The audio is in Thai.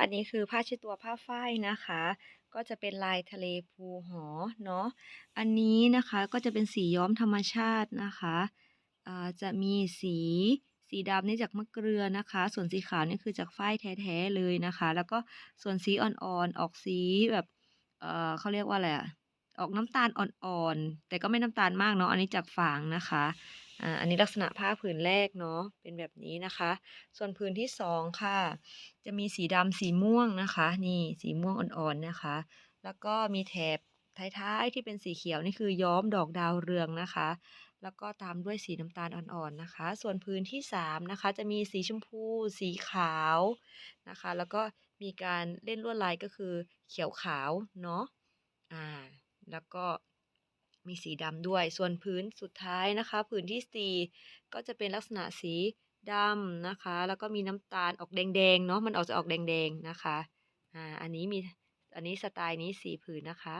อันนี้คือผ้าเช็ดตัวผ้าฝ้ายนะคะ ก็จะเป็นลายทะเลภูหอเนาะอันนี้นะคะก็จะเป็นสีย้อมธรรมชาตินะคะอ่าจะมีสีสีดำนี่จากมะเกลือนะคะ ส่วนสีขาวนี่คือจากฝ้ายแท้ๆเลยนะคะ แล้วก็ส่วนสีอ่อนๆออกสีแบบเอ่อเขาเรียกว่าอะไรอะออกน้ำตาลอ่อนๆแต่ก็ไม่น้ำตาลมากเนาะอันนี้จากฝางนะคะ อ่าอันนี้ลักษณะผ้าผืนแรกเนาะเป็นแบบนี้นะคะ ส่วนผืนที่สองค่ะ จะมีสีดำสีม่วงนะคะ นี่สีม่วงอ่อนๆนะคะ แล้วก็มีแถบท้ายๆที่เป็นสีเขียวนี่คือย้อมดอกดาวเรืองนะคะ แล้วก็ตามด้วยสีน้ำตาลอ่อนๆนะคะ ส่วนพื้นที่3นะคะจะมีสีชมพู สีขาวนะคะ แล้วก็มีการเล่นลวดลายก็คือเขียวขาวเนาะอ่าแล้วก็ มีสีดำด้วย ส่วนพื้นสุดท้ายนะคะ ผืนที่ 4 ก็จะเป็นลักษณะสีดำนะคะ แล้วก็มีน้ำตาลออกแดงๆเนาะมันออกจะออกแดงๆนะคะอ่าอันนี้มีอันนี้สไตล์นี้สีผืนนะคะ